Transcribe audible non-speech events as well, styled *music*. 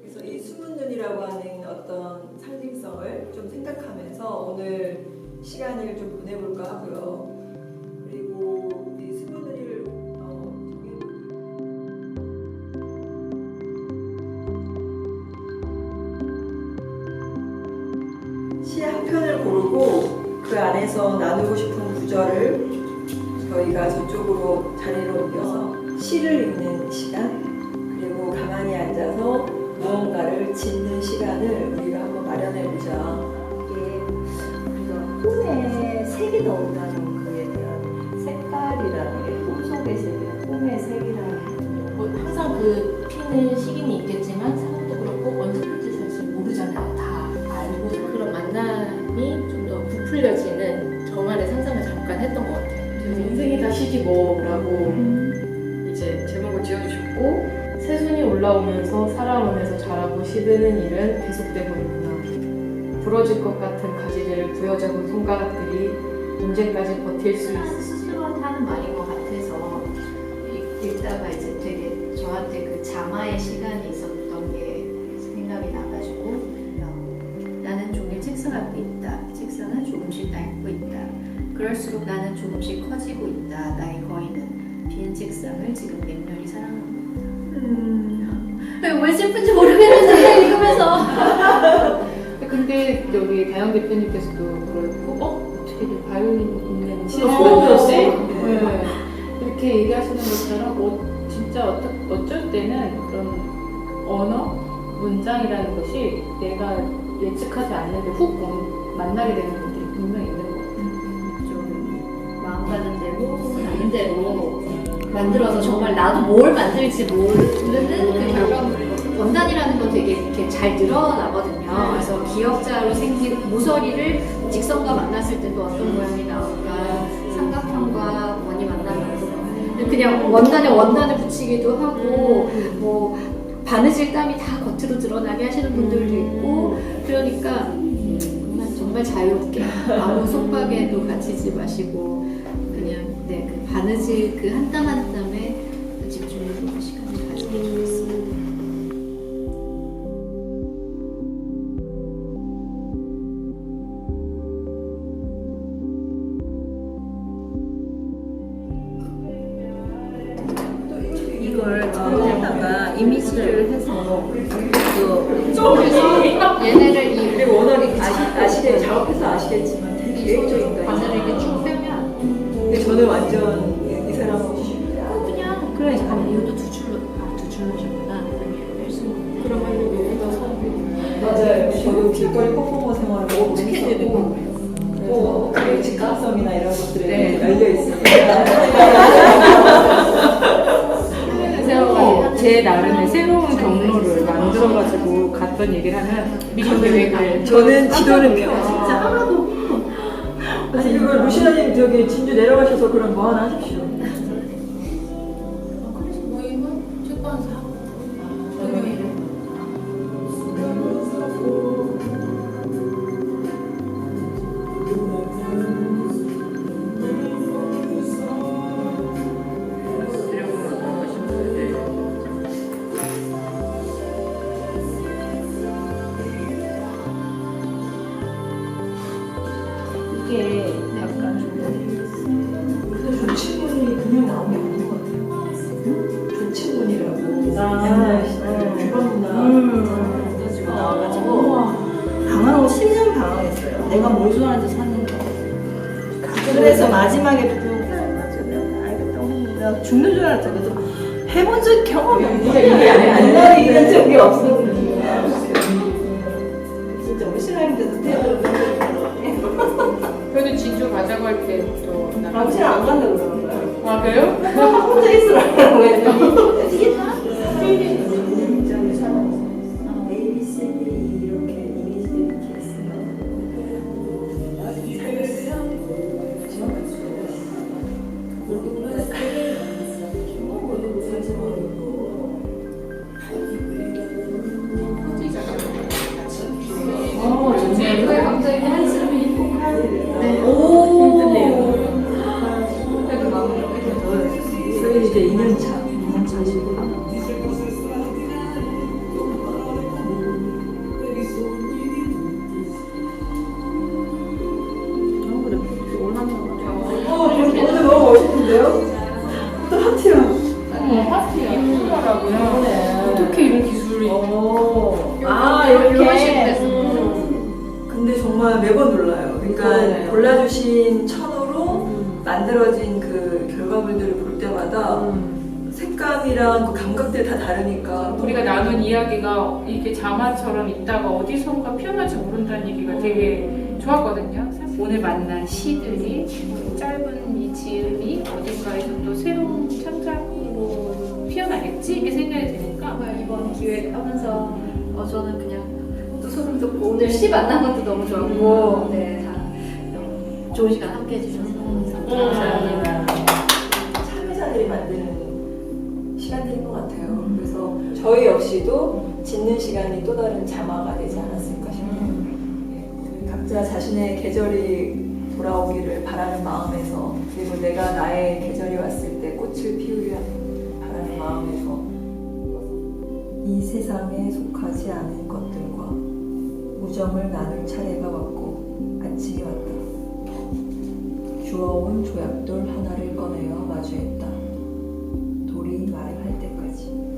그래서 이 숨은 눈이라고 하는 어떤 상징성을 좀 생각하면서 오늘 시간을 좀 보내볼까 하고요. 그리고 이 숨은 눈을 어, 시한 편을 고르고 그 안에서 나누고 싶은 구절을 저희가 저쪽으로 자리를 옮겨서 시를 읽는 시간 그리고 가만히 앉아서 무언가를 짓는 시간을 우리가 한번 마련해 보자. 이게 우리가 꿈에 색이 나온다는 그에 대한 색깔이라는 게 꿈속의 색이나 꿈의 색이라는 뭐 항상 그 피는 시기는 있겠지만 상황도 그렇고 언제 필지 사실 모르잖아요. 다 알고 그런 만남이 좀 더 부풀려지는 저만의 상상을 잠깐 했던 것 같아요. 그래서 인생이 다 시지 뭐라고 이제 제목을 지어주셨고 새순이 올라오면서 살아오면서 자라고 시드는 일은 계속되고 있구나. 부러질 것 같은 가지들을 부여잡은 손가락들이 언제까지 버틸 수. 스스로한테 하는 말인 것 같아서 읽- 읽다가 이제 되게 저한테 그 자마의 시간이 있었던 게 생각이 나가지고 어, 나는 종일 책상 앞에 있다. 책상은 조금씩 낡고 있다. 그럴수록 나는 조금씩 커지고 있다. 나의 거인은 빈 책상을 지금 맹렬히 사랑합니다. 음, 왜, 왜 슬픈지 모르겠는데 *laughs* 읽으면서 *laughs* 근데 여기 다영 대표님께서도 그렇고 어? 어떻게 이 바이올린 있는 진짜 시였지? 네. 네. 이렇게 얘기하시는 것처럼 어, 진짜 어떠, 어쩔 때는 그런 언어, 문장이라는 것이 내가 예측하지 않는데 훅 온- 만나게 되는 것들이 분명히 있는 것 같아요. 좀 마음 가는 대로 아닌 대로 만들어서 정말 나도 뭘 만들지 모르는 그 결과물. 원단이라는 건 되게 이렇게 잘 늘어나거든요. 그래서 기역자로 생긴 모서리를 직선과 만났을 때도 어떤 모양이 나올까, 삼각형과 원이 만나면서 그냥 원단에 원단을 붙이기도 하고, 뭐 바느질 땀이 다 겉으로 드러나게 하시는 분들도 있고, 그러니까 정말, 자유롭게 아무 속박에도 갇히지 마시고 네, 그그한 땀 한 땀에 집중해보는 시간을 가지면 좋겠습니다. 이걸 이미지를 해서 그 얘네를 이 워낙 아시, 아시겠, 작업해서 아시겠지만 되게 바늘을 거. 이렇게 쭉 근데 저는 완전 이, 이 사람하고 그냥 그러니까 이것도 두 줄로 아, 두 줄로 주구나. 그러면 여기다 서 맞아요. 저도 길거리 퍼포머 생활을 너무 어떻게 재밌었고 그래서 그 직관성이나 이런 것들에 네. 열려 있습니다. 새로 *laughs* 제 나름의 새로운 경로를 만들어가지고 갔던 얘기를 하면 미션 계획을 저는 지도는 펴. 진짜 하나도 아니 이거 루시아님 저기 진주 내려가셔서 그럼 뭐 하나 하십시오. 모임은 책방에서 하고 이게 약간 좀 그냥 나온 게 아닌 것 같아요. 아, 옛날 음. 주방문화 음. 가지고 나와가지고 방황하고 10년 방황했어요. 내가 뭘 좋아하는지 찾는 거. 그래서 마지막에 알겠다고 했는데 죽는 줄 알았죠. 그래서 해본 적 경험이 이게 안날이 이런 적이 없어. 진짜 어떻게 이런 기술이 오. 아 이런 이렇게 식으로. 음. 근데 정말 매번 놀라요. 그러니까 그러네요. 골라주신 천으로 음. 만들어진 그 결과물들을 볼 때마다 음. 색감이랑 그 감각들이 다 다르니까 우리가 나눈 이야기가 이게 자마처럼 있다가 어디선가 피어날지 모른다는 얘기가 되게 좋았거든요. 사실 오늘 만난 시들이 짧은 이 지음이 어딘가에서 또 새로운 피어나겠지 이렇게 생각이 드니까 정말 이번 기회 하면서 어, 저는 그냥 또 소름 돋고 오늘 시 만난 것도 너무 좋았고 네, 다 너무 좋은 시간 함께 해주셔서 감사합니다. 참여자들이 만드는 시간들인 것 같아요. 그래서 저희 역시도 짓는 시간이 또 다른 자마가 되지 않았을까 싶어요. 네, 우리 각자 자신의 계절이 돌아오기를 바라는 마음에서 그리고 내가 나의 계절이 왔을 때 꽃을 피우려 이 세상에 속하지 않은 것들과 우정을 나눌 차례가 왔고 아침이 왔다. 주워온 조약돌 하나를 꺼내어 마주했다. 돌이 말할 때까지.